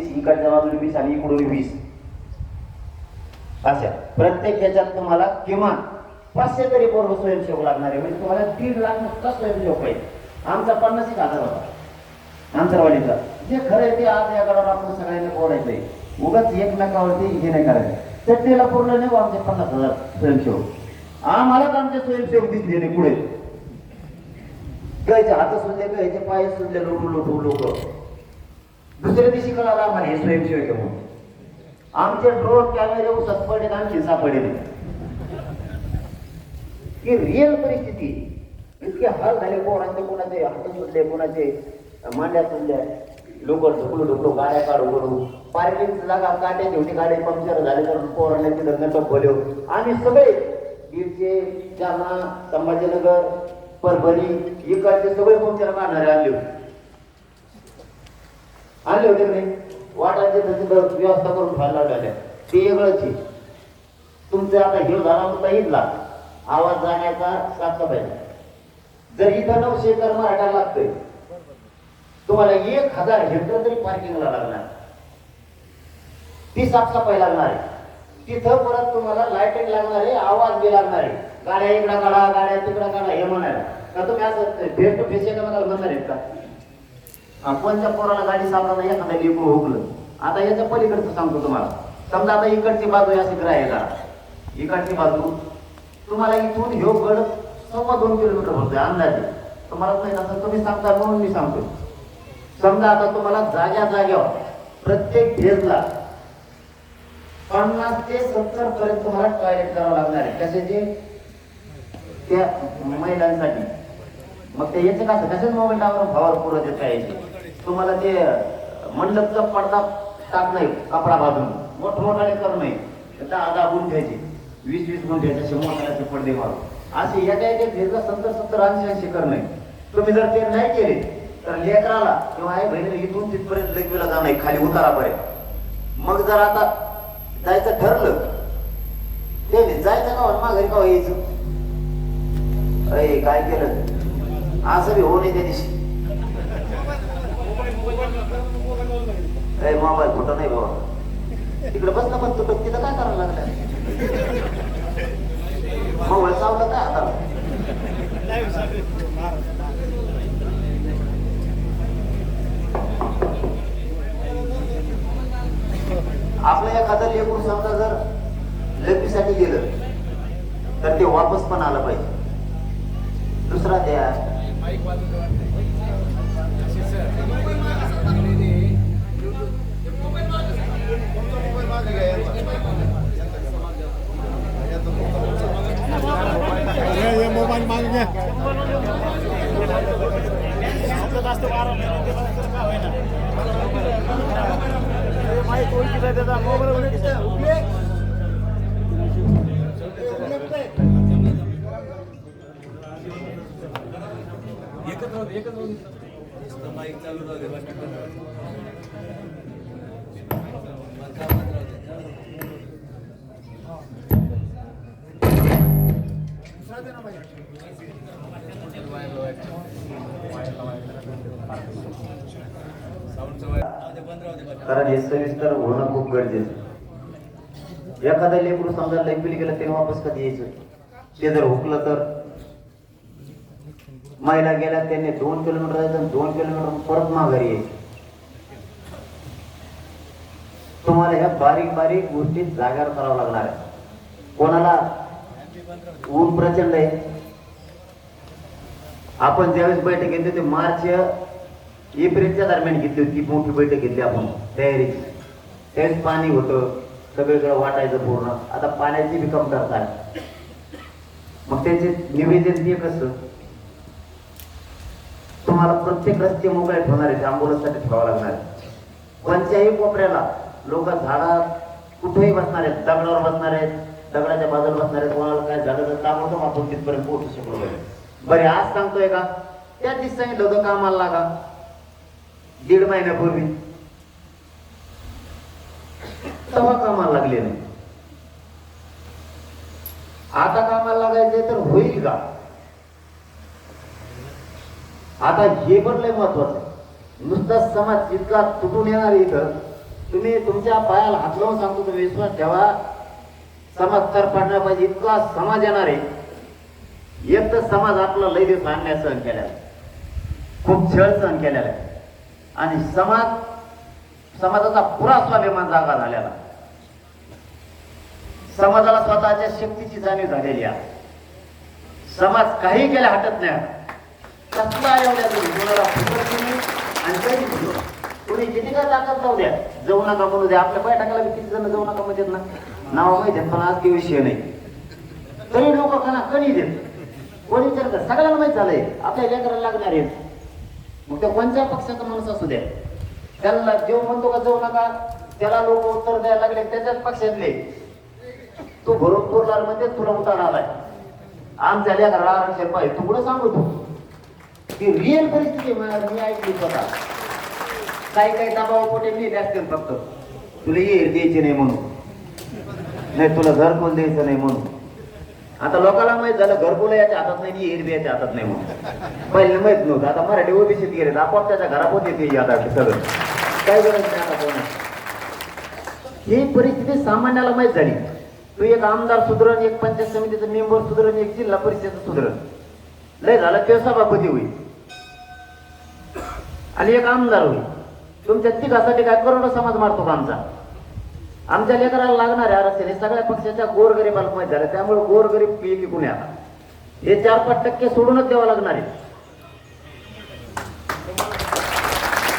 इकडच्या बाजूने वीस आणि इकडून वीस. अशा प्रत्येक ह्याच्यात तुम्हाला किमान पाचशे तरी पोरग स्वयंसेवक लागणार आहे. म्हणजे तुम्हाला दीड लाख नुसता स्वयंसेवक पाहिजे. आमचा पन्नास एक हजार होता. आंतरवाडीचा जे खरं आहे ते आज या गडावर आपण सगळ्यांना पोरायचंय उगाच एकमेकावरती हे नाही करायचं. चटणीला पूर्ण नाही हो आमचे पन्नास हजार स्वयंसेवक. आम्हालाच आमचे स्वयंसेवक दिसले नाही पुढे. गायचे हात सुजले गायचे पाय सुजले लोटू लोटू लोक दुसऱ्या दिवशी कळाला आम्हाला हे स्वयंसेवक म्हणून. आमचे ड्रोन कॅमेरे उसत पडले आमची सापडले ही रिअल परिस्थिती. इतके हाल झाले कोणाचे कोणाचे हात सुटले कोणाचे मांड्या सुटल्या लोक ढुकलो ढुकलो गाड्या काढू करू पार्किंग जागा काटे शेवटी गाडी पंक्चर झाले तर पोरांना तिथं नटक बोलव आम्ही सगळे बीडचे जालना संभाजीनगर परभणी इकडचे सगळे पंक्चर काढणारे आले होते. आणले होते नाही? वाटायचे त्याची व्यवस्था करून ठेवायला लागल्या ते वेगळंच तुमचं आता हे झाला होता इथला. आवाज जाण्याचा साफसफाईचा जर इथं नऊशे एकर मराठा लागतोय तुम्हाला एक हजार हेक्टर तरी पार्किंगला लागणार. ती साफसफाई लागणार आहे. तिथं परत तुम्हाला लाईटिंग लागणार आहे आवाज बी लागणार आहे. गाड्या इकडं काढा गाड्या तिकडं काढा हे म्हणायला. का तुम्ही असं फेस टू फेस एकमेकाला म्हणणार आहेत का? कोणत्या पोराला गाडी सापडा एखादा लेकरू हुकलं. आता याच्या पलीकडचं सांगतो तुम्हाला. समजा आता इकडची बाजू आहे अशी ग्राह्य इकडची बाजू. तुम्हाला इथून ह्यो गड सव्वा दोन किलोमीटर होतोय अंदाजे. तुम्हाला नाही असं तुम्ही सांगता म्हणून मी सांगतो समजा आता तुम्हाला जाग्या जाग्यावर प्रत्येक फेजला पन्नास ते सत्तर पर्यंत तुम्हाला टॉयलेट करावं लागणार आहे. कशाचे त्या महिलांसाठी. मग ते याचे कसं? कशाच मोबाईल टावर? भावावर पुरत येता यायचे. तुम्हाला ते मंडपचा पडदा टाक नाही कपडा बांधून. मोठमोठाले करू नये. दहा दहा गुंठ्याचे वीस वीस गुंठ्याचे असे मोठ्याचे पडदे मारून. असे एका एका फिरलं सत्तर सत्तर ऐंशी ऐंशी करणं तुम्ही जर ते नाही केले तर लेकराला किंवा आई बहिणीला इथून तिथपर्यंत लेकरीला जाणं आहे, खाली उतारापर्यंत. मग जर आता जायचं ठरलं ते जायचं का माघारी का हो यायचं? अरे काय केलं? असं बी होऊ नये त्या दिवशी. अरे मोबाईल खोटं नाही बाबा तिकडे बस ना पण तुटक तिथं काय करायला लागलं मोबाईल चावला काय आता? आपलं एखादं लेकरू समजा जर लग्नीसाठी गेलं तर ते वापस पण आलं पाहिजे. दुसरा द्या मोबाईल मागे घ्या कारण हे सविस्तर होणं खूप गरजेचं एखादा लेकरू समजा लैपिली गेलं ते वापस कधी यायचं? ते जर हुकलं तर? महिला गेल्या त्यांनी दोन किलोमीटर जायचं आणि दोन किलोमीटर परत माघारी यायची. तुम्हाला ह्या बारीक बारीक गोष्टी जाग्यावर करावं लागणार आहे. कोणाला ऊन प्रचंड आहे. आपण ज्यावेळेस बैठक घेतली होती मार्च एप्रिलच्या दरम्यान घेतली होती मोठी बैठक घेतली आपण तयारीची त्यावेळेस पाणी होतं सगळीकडे वाटायचं पूर्ण. आता पाण्याची बी कमतरता आहे. मग त्याचे निवेदन ते कसं? तुम्हाला प्रत्येक रस्ते मोकळे ठेवणार आहे साठी ठेवावं लागणार आहे. कोणत्याही कोपऱ्याला लोक झाडात कुठेही बसणार आहेत दगडावर बसणार आहेत. दगडाच्या बाजूला बसणाऱ्या कोणाला काय झालं तर ताबडतोब आपण तिथपर्यंत पोहोचू शकलो बरे आज सांगतोय का? त्या दिवशी सांगितलं होतं कामाला लागा. दीड महिन्यापूर्वी. तेव्हा कामाला लागले नाही. आता कामाला लागायचे तर होईल का? आता हे पण लय महत्वाचं नुसताच नुसता समाज इतका तुटून येणार इथं तुम्ही तुमच्या पायाला हात लावून सांगतो तुम्ही विश्वास ठेवा. समाज तर पाहिजे इतका समाज येणार. आहे एक तर समाज आपला लय दिवस आणण्या सहन केलेला खूप छळ सहन केलेला आहे. आणि समाज समाजाचा पुरा स्वाभिमान जागा झालेला समाजाला स्वतःच्या शक्तीची जाणीव झालेली आहे. समाज काही केल्या हटत नाही. कसला एवढ्या तुम्ही कोणाला फुकट तुम्ही आणि कधी किती काय ताकद जाऊ द्या जाऊ नका म्हणू द्या आपल्या बैठकाला बी किती जण जाऊ नका म्हणजे ना. नाव माहिती आहेत, पण आज ते विषय नाही. तरी लोक कणा कणी देत. कोणी विचारतात सगळ्यांना माहीत झालंय आपल्या लेकराला लागणार आहेत. मग त्या कोणत्या पक्षाचा माणूस असू द्या. त्याला जेव म्हणतो का जाऊ नका त्याला लोक उत्तर द्यायला लागले त्याच्याच पक्षातले. तू भरून पुरला म्हणजे तुला उतार आलाय. आमच्या लेकराला आरक्षण पाहिजे तू कुठं सांगू तू? ती रिअल परिस्थिती मी ऐकली स्वतः. काही काही दबाव पोटे मी असतील फक्त. तुला येईल द्यायची नाही म्हणून. नाही तुला घरकुल द्यायचं नाही म्हणून. आता लोकांना माहीत झालं घरकुल याच्या हातात नाही येईल याच्या हातात नाही म्हणून. पहिले माहीत नव्हतं. आता मराठी ओबीसीत गेले आपोआप त्याच्या घरापोत येते आता सगळं. काय गरज नाही आता कोणाची ही परिस्थिती सामान्याला माहीत झाली. तू एक आमदार सुधरण एक पंचायत समितीचं मेंबर सुधरण एक जिल्हा परिषदेचं सुधरण. लय झालं ते सभापती होईल. आणि एक आमदार होईल. तुमच्या तिघासाठी काय करोडो समाज मारतो का आमचा आमच्या लेकराला लागणाऱ्या रस्त्याने हे सगळ्या पक्षाच्या गोरगरीबाला माहीत झाल्या त्यामुळे गोरगरीब की कुणी आता हे चार पाच टक्के सोडूनच द्यावं लागणार आहे.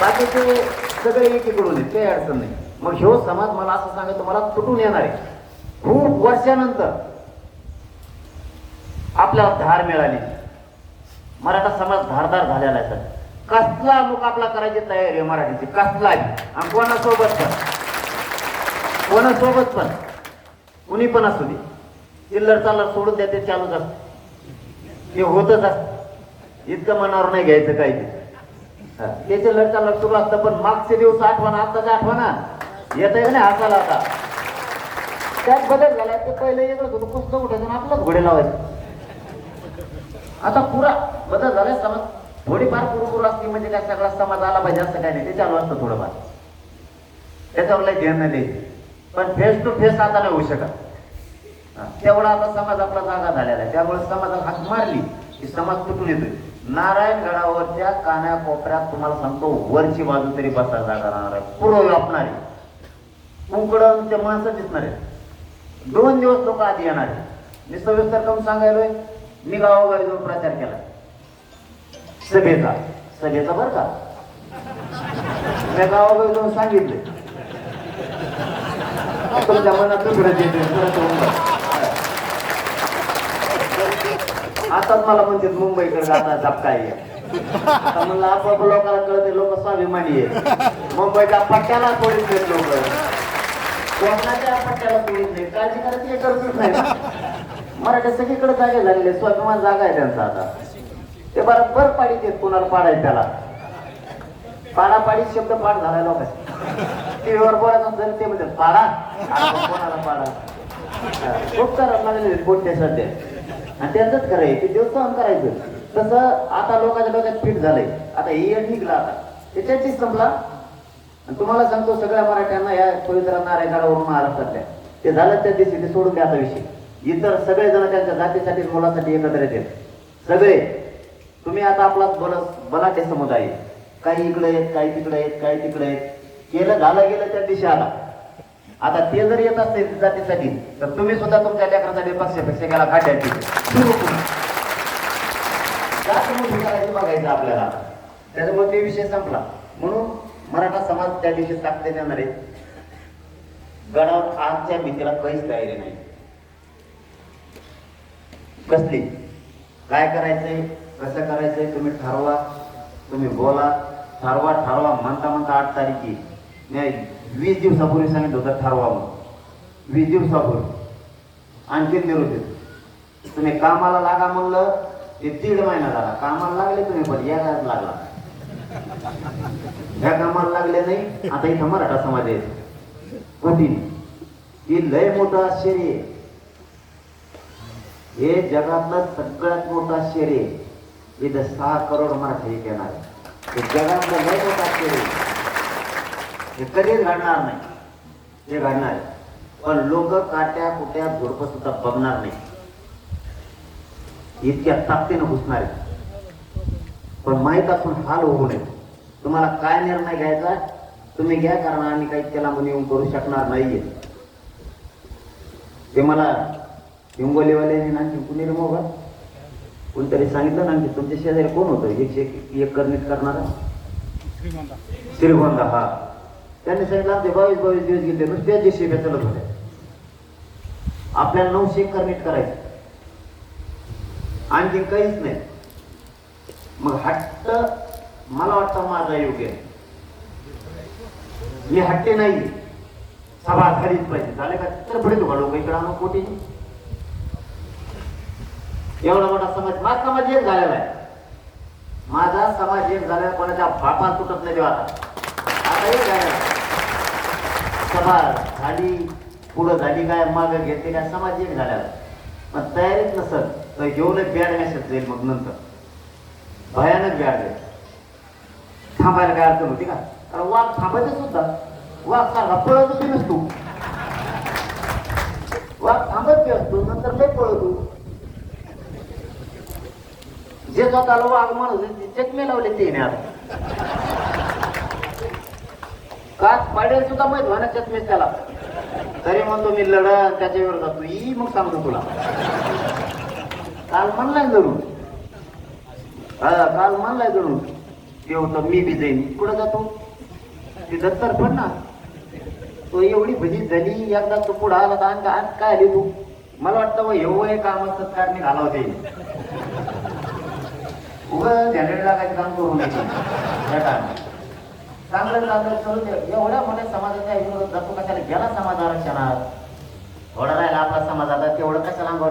बाकीचे सगळे एकीकडून आहेत काही अडचण नाही. मग ह्यो समाज मला असं सांगत मला तुटून येणार आहे. खूप वर्षानंतर आपल्याला धार मिळाली. मराठा समाज धारदार झालेला आहे सर. कसला मुकाबला करायची तयारी आहे मराठीची? कसलाही आणि कोणासोबत? पण कोणासोबत पण कुणी पण असू दे. चिल्लर चालर सोडून द्या ते चालूच असत ते होतच असत. इतकं मनावर नाही घ्यायचं काही ते. त्याचे लढचा लढ सुरू असतं पण मागचे दिवस आठवण आताच आठवणा. येत आहे ना हाताला आता? त्यात बदल झाला ते पहिले वेगळं होतं पुस्तक उठायचं आणि आपलंच घोडे लावायचं. आता पुरा बदल झालाय समाज थोडीफार पुरपुर असली म्हणजे काय सगळा समाज आला पाहिजे असं काय नाही. ते चालू असतं थोडंफार. त्याच्यावर लय ध्यान नाही द्यायचं. पण फेस टू फेस आता नाही होऊ शकत. तेवढा आता समाज आपला जागा झालेला आहे. त्यामुळे समाजाला हात मारली की समाज तुटून येतोय. नारायणगडावरच्या कान्या कोपऱ्यात तुम्हाला सांगतो वरची बाजू तरी बसा जागा राहणार आहे. पूर्व व्यापणारी कुंकडं ते माणसं दिसणार आहे दोन दिवस लोक आधी येणार आहे मी सविस्तर करून सांगायलोय मी गावोगावी जाऊन प्रचार केला. सभेचा. सभेचा बरं का? मी गावोगावी जाऊन सांगितले तुमच्या मनात दुसरं येते परत होऊन आताच मला म्हणते मुंबईकडे जाता झपका आहे म्हणलं आपोआप लोकांना कळते लोक स्वाभिमानी आहे मुंबईच्या पट्ट्याला सोडित नाहीत लोक. कोकणाच्या पट्ट्याला सोडित नाही काळजी करायची काही गरजच नाही. ना. मराठी सगळीकडे जागे झालेले स्वाभिमान जागा आहे त्यांचा आता. ते बरोबर पाडीत आहेत कोणाला पाडायचं त्याला? पाडापाडी शब्द पाठ झालाय लोकांचा. टीव्हीवर बोलायचं असेल ते म्हणजे पाडा. कोणाला पाडा? खूप करायला लागले कोणते सध्या. आणि त्यांचंच करायचं ते दिवस सहन करायचं. तसं आता लोकांच्या डोक्यात फिट झालंय. आता हे निघला आता. त्याच्याचीच संपला. आणि तुम्हाला सांगतो सगळ्या मराठ्यांना या पवित्र नारायणावरून महाराष्ट्रातल्या. ते झालं त्या दिवशी ते सोडून द्या विषय. इतर सगळे जण त्यांच्या जातीसाठी मुलासाठी एकत्र येतात. सगळे. तुम्ही आता आपला बल बलाढ्य समुदाय काही इकडे आहेत काही तिकडे आहेत काही तिकडे आहेत. केलं झालं गेलं त्या दिवशी आला आता ते जर येत असते जातीसाठी तर तुम्ही सुद्धा तुमच्या लेकरासाठी पक्षापेक्षा गेला काढ्याची सुरू करायची बघायचं आपल्याला. त्याच्यामुळे ते विषय संपला. म्हणून मराठा समाज त्या दिवशी ताकद देणार आहे. गडावर आजच्या भीतीला काहीच तयारी नाही. कसली? काय करायचंय? कसं करायचंय? तुम्ही ठरवा. तुम्ही बोला. ठरवा ठरवा म्हणता म्हणता आठ तारीखी नाही वीस दिवसापूर्वी सांगितलं होतं ठरवा मग वीस दिवसापूर्वी. आणखीन निरोप देतो तुम्ही कामाला लागा म्हणलं ते दीड महिना झाला. कामाला लागले तुम्ही पण या घरात लागला ह्या कामाला लागले नाही आता इथं मराठा समाज आहे. कठीण ही लय मोठं आश्चर्य आहे. हे जगातलं सगळ्यात मोठं आश्चर्य आहे. इथं सहा करोड मराठी येणार हे जगातलं लय मोठं आश्चर्य आहे. हे कधीच घडणार नाही. हे घडणार आहे. पण लोक काट्या कुट्या झोडपं सुद्धा बघणार नाही. इतक्या ताकदीनं घुसणार पण माहीत असून हाल होऊ नये. तुम्हाला काय निर्णय घ्यायचा? तुम्ही घ्या कारण आम्ही काही त्याला म्हणून येऊन करू शकणार नाहीये. ते मला हिंगोलीवाल्याने आणखी कुणी रे मोबाईल. कोणतरी सांगितलं ना की तुमच्या शेजारी कोण होतं? एकशे एक- करणीत करणारा? श्रीगोंदा हा. त्यांनी सांगितलं आमचे बावीस बावीस दिवस गेले नुसत्या जे शेब्या चालत होत्या आपल्याला नऊशे एकर नीट करायचं. आणखी काहीच नाही. मग हट्ट मला वाटतं माझा योग्य आहे. मी हट्टे नाही. सभा खरीच पाहिजे. झाले का? तर पुढे तुका लोक इकडे आणू कोटी? एवढा मोठा समाज माझा समाज एक झालेला आहे. माझा समाज एक झालेला कोणाच्या बापात तुटत नाही देवा सभा झाली पुढं झाली काय माग घेतली काय समाज एक झालेला पण तयारीत नसत तर जेवढे बॅड मेसेज जाईल मग नंतर. भयानक बॅड जाईल. थांबायला काय अडचण होती का? कारण वाघ थांबायचं सुद्धा. वाघ सारखा पळत होती नसतो वाघ थांबत बी असतो नंतर लय पळतो. जे स्वतःला वाघ म्हणत ते चकमे लावले ते नाही आता. सात पाड्याला सुद्धा माहीत होण्याच्यात मी त्याला. तरी म्हणतो मी लढा त्याच्या विरोधात तू ई मग सांगतो तुला. काल म्हणलाय जरूर हा काल म्हणलाय जरूर ते. होतं मी बी जाईन. कुठं जातो? ते दत्तर पण ना. तो एवढी भजी झाली एकदा तो पुढं आला तर आणखी आज काय आली तू? मला वाटतं एवढे काम सत्कारने घाला होते. उगं झेंडे लागायचं काम करू नये चांगलं चांगलं करून एवढ्या मोठ्या समाजाच्या विरोधात जातो कशाला गेला समाज आरक्षणात घोडा राहिला आपला समाज आता तेवढं कशाला